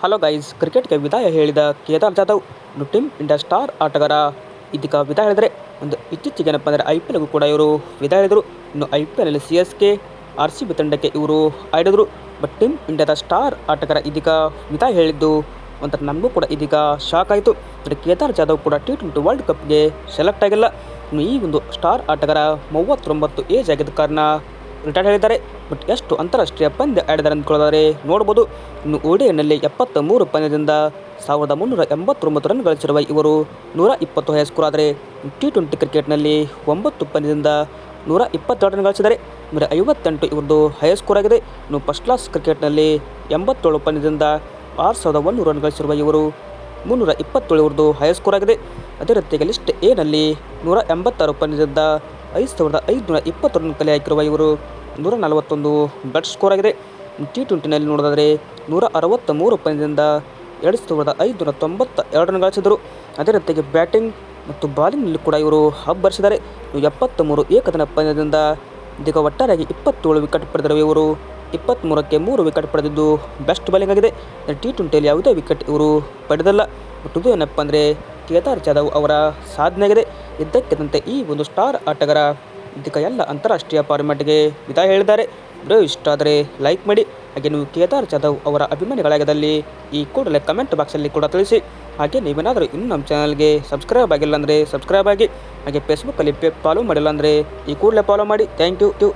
Hello guys ಕ್ರಿಕೆಟ್ಗೆ ವಿದಾಯ ಹೇಳಿದ Kedar Jadhav team India star ಆಟಗಾರ. ಇದೀಗ ವಿದಾಯ ಹೇಳಿದರೆ ಒಂದು ಇತ್ತೀಚೆಗೆ ಏನಪ್ಪ ಅಂದರೆ ಐ ಪಿ ಎಲ್ಗೂ ಕೂಡ ಇವರು ವಿದಾಯ ಹೇಳಿದರು. ಇನ್ನು I P L C S K R C B ತಂಡಕ್ಕೆ ಇವರು ಆಡಿದರು. ಬಟ್ ಟೀಮ್ ಇಂಡಿಯಾದ ಸ್ಟಾರ್ ಆಟಗಾರ ಇದೀಗ ವಿದಾಯ ಹೇಳಿದ್ದು ಒಂಥರ ನಮಗೂ ಕೂಡ ಇದೀಗ ಶಾಕ್ ಆಯಿತು. ಅಂದರೆ ಕೇದಾರ್ ಜಾಧವ್ ಕೂಡ ಟಿ ಟ್ವೆಂಟಿ ವರ್ಲ್ಡ್ ಕಪ್ಗೆ ಸೆಲೆಕ್ಟ್ ಆಗಿಲ್ಲ. ಇನ್ನು ಈ ಒಂದು ಸ್ಟಾರ್ ಆಟಗಾರ ಮೂವತ್ತೊಂಬತ್ತು ಏಜ್ ಆಗಿದ್ದ ಕಾರಣ ರಿಟೈರ್ಡ್ ಹೇಳಿದ್ದಾರೆ. ಬಟ್ ಎಷ್ಟು ಅಂತಾರಾಷ್ಟ್ರೀಯ ಪಂದ್ಯ ಆಡಿದ್ದಾರೆ ಅಂದ್ಕೊಳ್ಳೋದಾದರೆ ನೋಡ್ಬೋದು. ಇನ್ನು ಓಡಿಯನ್ನಲ್ಲಿ ಎಪ್ಪತ್ತ ಮೂರು ಪಂದ್ಯದಿಂದ ಸಾವಿರದ ಮುನ್ನೂರ ಎಂಬತ್ತೊಂಬತ್ತು ರನ್ ಗಳಿಸಿರುವ ಇವರು ನೂರ ಇಪ್ಪತ್ತು ಹೈ ಸ್ಕೋರ್ ಆದರೆ ಟಿ ಟ್ವೆಂಟಿ ಕ್ರಿಕೆಟ್ನಲ್ಲಿ ಒಂಬತ್ತು ಪಂದ್ಯದಿಂದ ನೂರ ಇಪ್ಪತ್ತೆರಡು ರನ್ ಗಳಿಸಿದ್ದಾರೆ. ನೂರ ಐವತ್ತೆಂಟು ಇವ್ರದ್ದು ಹೈ ಸ್ಕೋರ್ ಆಗಿದೆ. ಇನ್ನು ಫಸ್ಟ್ ಕ್ಲಾಸ್ ಕ್ರಿಕೆಟ್ನಲ್ಲಿ ಎಂಬತ್ತೇಳು ಪಂದ್ಯದಿಂದ ಆರು ಸಾವಿರದ ಒಂದೂರು ರನ್ ಗಳಿಸಿರುವ ಇವರು ಮುನ್ನೂರ ಇಪ್ಪತ್ತೇಳು ಇವ್ರದ್ದು ಹೈ ಸ್ಕೋರ್ ಆಗಿದೆ. ಅದೇ ರೀತಿಯಾಗಿ ಲಿಸ್ಟ್ ಎನಲ್ಲಿ ನೂರ ಎಂಬತ್ತಾರು ಪಂದ್ಯದಿಂದ ಐದು ಸಾವಿರದ ಐದುನೂರ ಇಪ್ಪತ್ತು ರನ್ ಹಾಕಿರುವ ಇವರು ನೂರ ನಲವತ್ತೊಂದು ಬೆಟ್ ಸ್ಕೋರ್ ಆಗಿದೆ. ಟಿ ಟ್ವೆಂಟಿನಲ್ಲಿ ನೋಡೋದಾದರೆ ನೂರ ಅರವತ್ತ ಮೂರು ಪಂದ್ಯದಿಂದ ಎರಡು ಸಾವಿರದ ಐದುನೂರ ತೊಂಬತ್ತ ಎರಡು ರನ್ ಗಳಿಸಿದರು ಅದೇ ರೀತಿಯಾಗಿ ಬ್ಯಾಟಿಂಗ್ ಮತ್ತು ಬಾಲಿಂಗ್ನಲ್ಲಿ ಕೂಡ ಇವರು ಹಬ್ಬರಿಸಿದ್ದಾರೆ ಎಪ್ಪತ್ತ ಮೂರು ಏಕದಿನ ಪಂದ್ಯದಿಂದ ಇದೀಗ ಒಟ್ಟಾರೆಯಾಗಿ ಇಪ್ಪತ್ತೇಳು ವಿಕೆಟ್ ಪಡೆದಿರುವ ಇವರು ಇಪ್ಪತ್ತ್ಮೂರಕ್ಕೆ ಮೂರು ವಿಕೆಟ್ ಪಡೆದಿದ್ದು ಬೆಸ್ಟ್ ಬಾಲಿಂಗ್ ಆಗಿದೆ. ಟಿ ಟ್ವೆಂಟಿಯಲ್ಲಿ ಯಾವುದೇ ವಿಕೆಟ್ ಇವರು ಪಡೆದಿಲ್ಲ. ಇದು ಏನಪ್ಪ ಅಂದರೆ ಕೇದಾರ್ ಜಾಧವ್ ಅವರ ಸಾಧನೆಗಿದೆ ಇದ್ದಕ್ಕಿದ್ದಂತೆ ಈ ಒಂದು ಸ್ಟಾರ್ ಆಟಗಾರ ಇದೀಗ ಎಲ್ಲ ಅಂತಾರಾಷ್ಟ್ರೀಯ ಫಾರ್ಮ್ಯಾಟ್ಗೆ ವಿದಾಯ ಹೇಳಿದ್ದಾರೆ. ವಿಡಿಯೋ ಇಷ್ಟ ಆದರೆ ಲೈಕ್ ಮಾಡಿ. ಹಾಗೆ ನೀವು ಕೇದಾರ್ ಜಾಧವ್ ಅವರ ಅಭಿಮಾನಿಗಳಾಗದಲ್ಲಿ ಈ ಕೂಡಲೇ ಕಮೆಂಟ್ ಬಾಕ್ಸಲ್ಲಿ ಕೂಡ ತಿಳಿಸಿ. ಹಾಗೆ ನೀವೇನಾದರೂ ಇನ್ನೂ ನಮ್ಮ ಚಾನಲ್ಗೆ ಸಬ್ಸ್ಕ್ರೈಬ್ ಆಗಿಲ್ಲ ಅಂದರೆ ಸಬ್ಸ್ಕ್ರೈಬ್ ಆಗಿ. ಹಾಗೆ ಫೇಸ್ಬುಕ್ಕಲ್ಲಿ ಫಾಲೋ ಮಾಡಿಲ್ಲ ಅಂದರೆ ಈ ಕೂಡಲೇ ಫಾಲೋ ಮಾಡಿ. Thank you